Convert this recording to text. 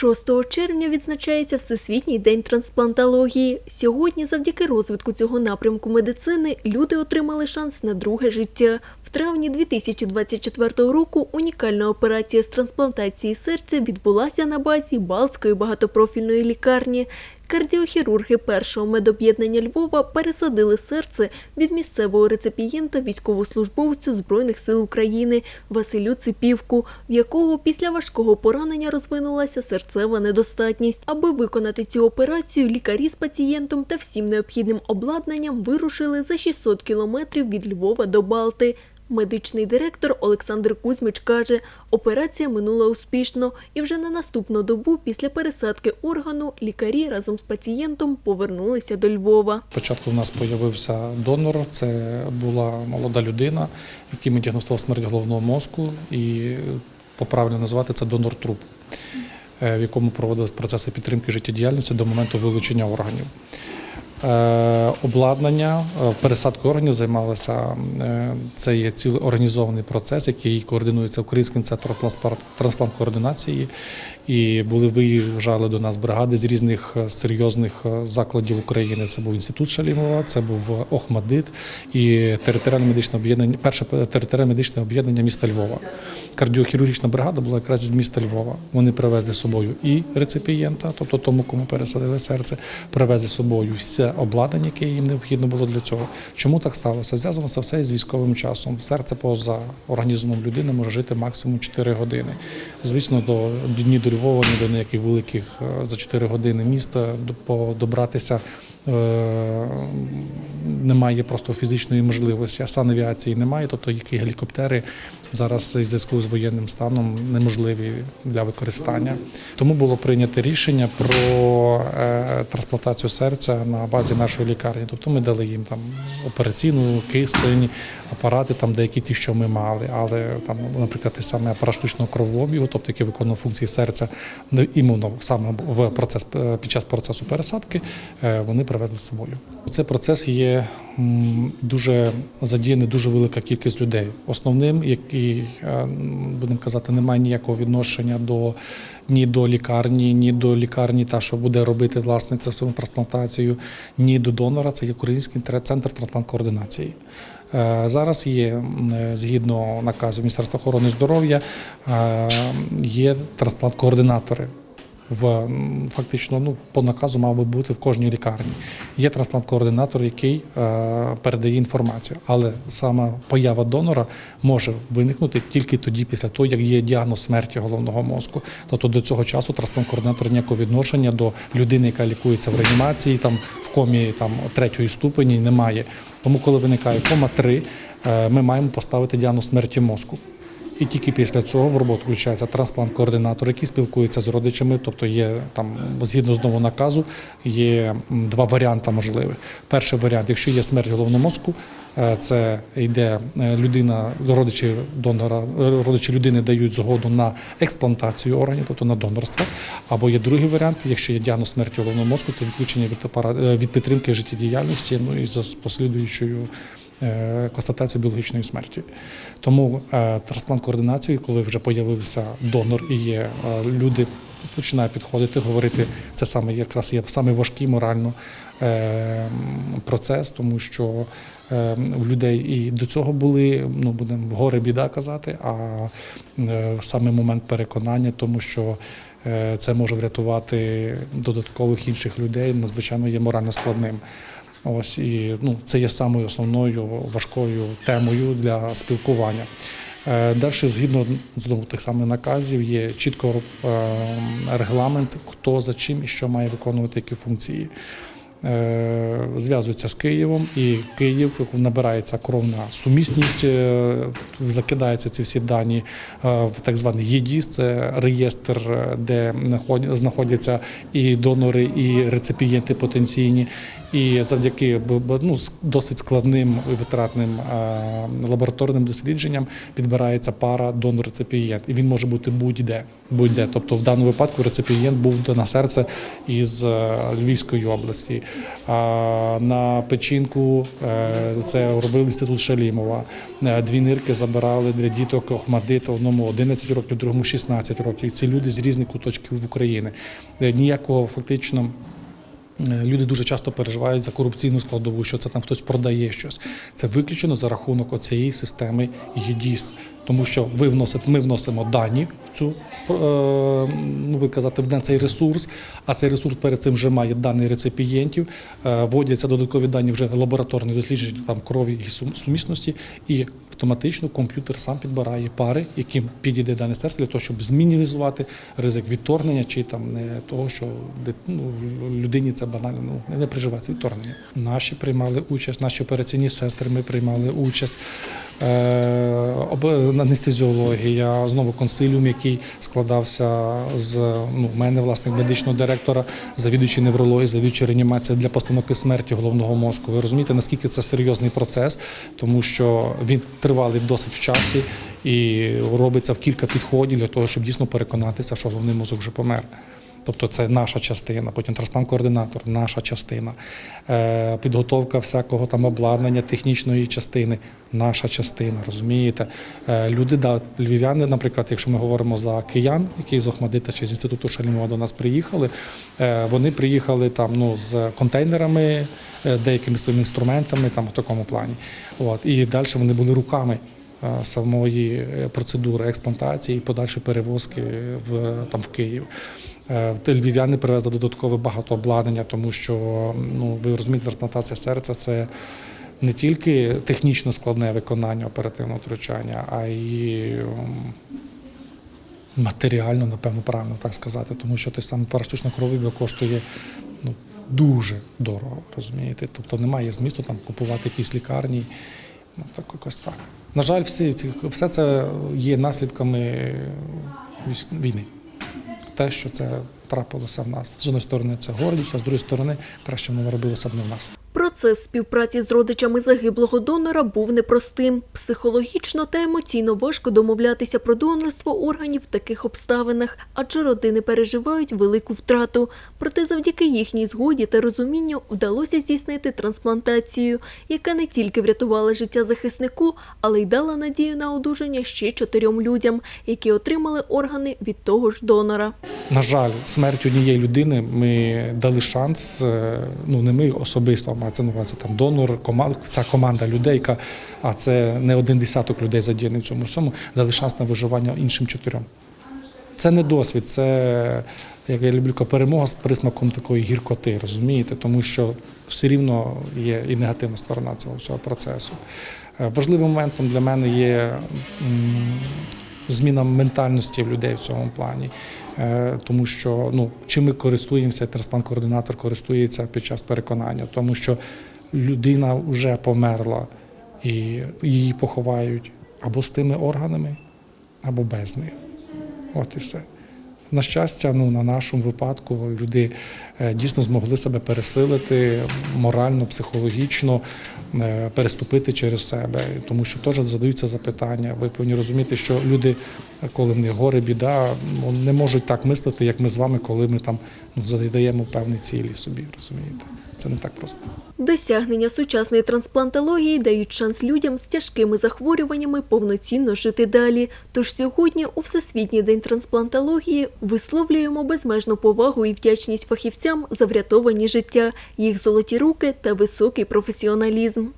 6 червня відзначається Всесвітній день трансплантології. Сьогодні, завдяки розвитку цього напрямку медицини, люди отримали шанс на друге життя. В травні 2024 року унікальна операція з трансплантації серця відбулася на базі Балтської багатопрофільної лікарні. Кардіохірурги першого медоб'єднання Львова пересадили серце від місцевого реципієнта військовослужбовцю Збройних сил України Василю Ципівку, в якого після важкого поранення розвинулася серцева недостатність. Аби виконати цю операцію, лікарі з пацієнтом та всім необхідним обладнанням вирушили за 600 кілометрів від Львова до Балти. Медичний директор Олександр Кузьмич каже, операція минула успішно, і вже на наступну добу після пересадки органу лікарі разом з пацієнтом повернулися до Львова. Спочатку в нас з'явився донор, це була молода людина, який ми діагностували смерть головного мозку, і поправильно назвати це донор труп, е, в якому проводились процеси підтримки життєдіяльності до моменту вилучення органів. Е, Обладнання е, пересадкою органів займалося. е, Це є цілий організований процес, який координується Українським центром трансплант координації. І були виїжджали до нас бригади з різних серйозних закладів України. Це був інститут Шалімова, це був Охмадит і територіальне медичне об'єднання, перше територіальне медичне об'єднання міста Львова. Кардіохірургічна бригада була якраз з міста Львова. Вони привезли з собою і реципієнта, тобто тому, кому пересадили серце, привезли з собою все обладнання, яке їм необхідно було для цього. Чому так сталося? Зв'язано це все із військовим часом. Серце поза організмом людини може жити максимум 4 години. Звісно, до ні до Львова, ні до ніяких великих е, за 4 години міста до- добратися. е, Немає просто фізичної можливості, а санавіації немає, тобто які гелікоптери зараз в зв'язку з воєнним станом неможливі для використання. Тому було прийнято рішення про е, трансплантацію серця на базі нашої лікарні. Тобто ми дали їм там операційну кисень, апарати, там деякі ті, що ми мали, але там, наприклад, той самий апарат штучного кровообігу, тобто який виконував функції серця, іменно саме в процес під час процесу пересадки, е, вони привезли з собою. Цей процес є дуже задіяна дуже велика кількість людей. Основним, який е, будемо казати, не має ніякого відношення до ні до лікарні, ні до лікарні, та що буде робити власне це саму трансплантацію, ні до донора. Це є Український центр трансплант координації. Е, Зараз є е, згідно наказу Міністерства охорони здоров'я, є трансплант-координатори. В фактично ну по наказу мав би бути в кожній лікарні. Є трансплант-координатор, який е, передає інформацію, але саме поява донора може виникнути тільки тоді, після того, як є діагноз смерті головного мозку. Тобто до цього часу трансплант-координатор ніякого відношення до людини, яка лікується в реанімації, там в комі там третьої ступені, немає. Тому, коли виникає кома 3, е, ми маємо поставити діагноз смерті мозку. І тільки після цього в роботу включається трансплант-координатор, який спілкується з родичами. Тобто є там, згідно з нового наказу, є два варіанти можливих. Перший варіант, якщо є смерть головного мозку, е, це йде е, людина, родичі донора, е, родичі людини дають згоду на експлантацію органів, тобто на донорство. Або є другий варіант, якщо є діагноз смерті головного мозку, це відключення від апарат від підтримки життєдіяльності, ну і за послідуючою констатацію біологічної смерті. Тому е, трансплант координації, коли вже з'явився донор і є е, люди. Починає підходити, говорити, це саме якраз є саме важкий морально е, процес, тому що е, в людей і до цього були, ну будемо горе біда казати, а е, саме момент переконання, тому що е, це може врятувати додаткових інших людей, надзвичайно є морально складним. Ось і ну, це є самою основною важкою темою для спілкування. Е, Далі, згідно знову тих самих наказів, є чітко е, регламент, хто за чим і що має виконувати які функції. Е, Зв'язується з Києвом, і Київ набирається кровна сумісність, е, закидаються ці всі дані е, в так званий ЄДІС, це реєстр, де наход- знаходяться і донори, і реципієнти потенційні. І завдяки ну, досить складним і витратним лабораторним дослідженням підбирається пара донор-реципієнт. І він може бути будь-де. будь-де. Тобто в даному випадку реципієнт був на серце із Львівської області. На печінку е, це робив інститут Шалімова. Е, Дві нирки забирали для діток Охмадита, одному 11 років, другому 16 років. Ці люди з різних куточків України. Е, Ніякого фактично. Е, Люди дуже часто переживають за корупційну складову, що це там хтось продає щось. Це виключено за рахунок оцієї системи ЄДІСТ. Тому що ви вносите, ми вносимо дані цю е, ну, казати, в цей ресурс, а цей ресурс перед цим вже має дані реципієнтів, е, вводяться додаткові дані вже лабораторних досліджень там крові і сум- сумісності, і автоматично комп'ютер сам підбирає пари, яким підійде дане серце для того, щоб змінімізувати ризик відторгнення чи там не того, що ну, людині це банально ну, не приживається відторгнення. Наші приймали участь, наші операційні сестри ми приймали участь. Е, анестезіологія, знову консиліум, який складався з ну, мене, власне, медичного директора, завідуючий неврології, завідуючий реанімації для постановки смерті головного мозку. Ви розумієте, наскільки це серйозний процес, тому що він тривалий досить в часі і робиться в кілька підходів для того, щоб дійсно переконатися, що головний мозок вже помер. Тобто це наша частина, потім трансплант-координатор, наша частина, Е, підготовка всякого там обладнання технічної частини, наша частина, розумієте? Е, Люди, да, львів'яни, наприклад, якщо ми говоримо за киян, які з Охмадита чи з інституту Шалімова до нас приїхали, е, вони приїхали там ну, з контейнерами, деякими своїми інструментами, там в такому плані. От, і далі вони були руками самої процедури експлантації і подальшої перевозки в, там, в Київ. Е, Львів'яни привезли додаткове багато обладнання, тому що ну ви розумієте, трансплантація серця це не тільки технічно складне виконання оперативного втручання, а й матеріально, напевно, правильно так сказати, тому що той самий пара штучна крові коштує ну, дуже дорого, розумієте? Тобто немає змісту там купувати якісь лікарні. Ну, так якось так. На жаль, всі ці все це є наслідками війни те, що це трапилося в нас. З однієї сторони це гордість, а з другої сторони краще воно робилося б не в нас. Процес співпраці з родичами загиблого донора був непростим. Психологічно та емоційно важко домовлятися про донорство органів в таких обставинах, адже родини переживають велику втрату. Проте завдяки їхній згоді та розумінню вдалося здійснити трансплантацію, яка не тільки врятувала життя захиснику, але й дала надію на одужання ще чотирьом людям, які отримали органи від того ж донора. На жаль, смерть однієї людини ми дали шанс. е, Ну не ми особисто, а це на увазі там донор, команда, ця команда людей, яка, а це не один десяток людей задіяний в цьому всьому, дали шанс на виживання іншим чотирьом. Це не досвід, це як я люблю, перемога з присмаком такої гіркоти, розумієте, тому що все рівно є і негативна сторона цього всього процесу. Е, Важливим моментом для мене є зміна ментальності в людей в цьому плані. Е, Тому що ну, чим ми користуємося, трансплант-координатор користується під час переконання, тому що людина вже померла і її поховають або з тими органами, або без них. От і все. На щастя, ну на нашому випадку люди е, дійсно змогли себе пересилити морально, психологічно, переступити через себе, тому що теж задаються запитання. Ви повинні розуміти, що люди, коли в них горе, біда, не можуть так мислити, як ми з вами, коли ми там ну, задаємо певні цілі собі. Розумієте, це не так просто. Досягнення сучасної трансплантології дають шанс людям з тяжкими захворюваннями повноцінно жити далі. Тож сьогодні, у Всесвітній день трансплантології, висловлюємо безмежну повагу і вдячність фахівцям за врятовані життя, їх золоті руки та високий професіоналізм.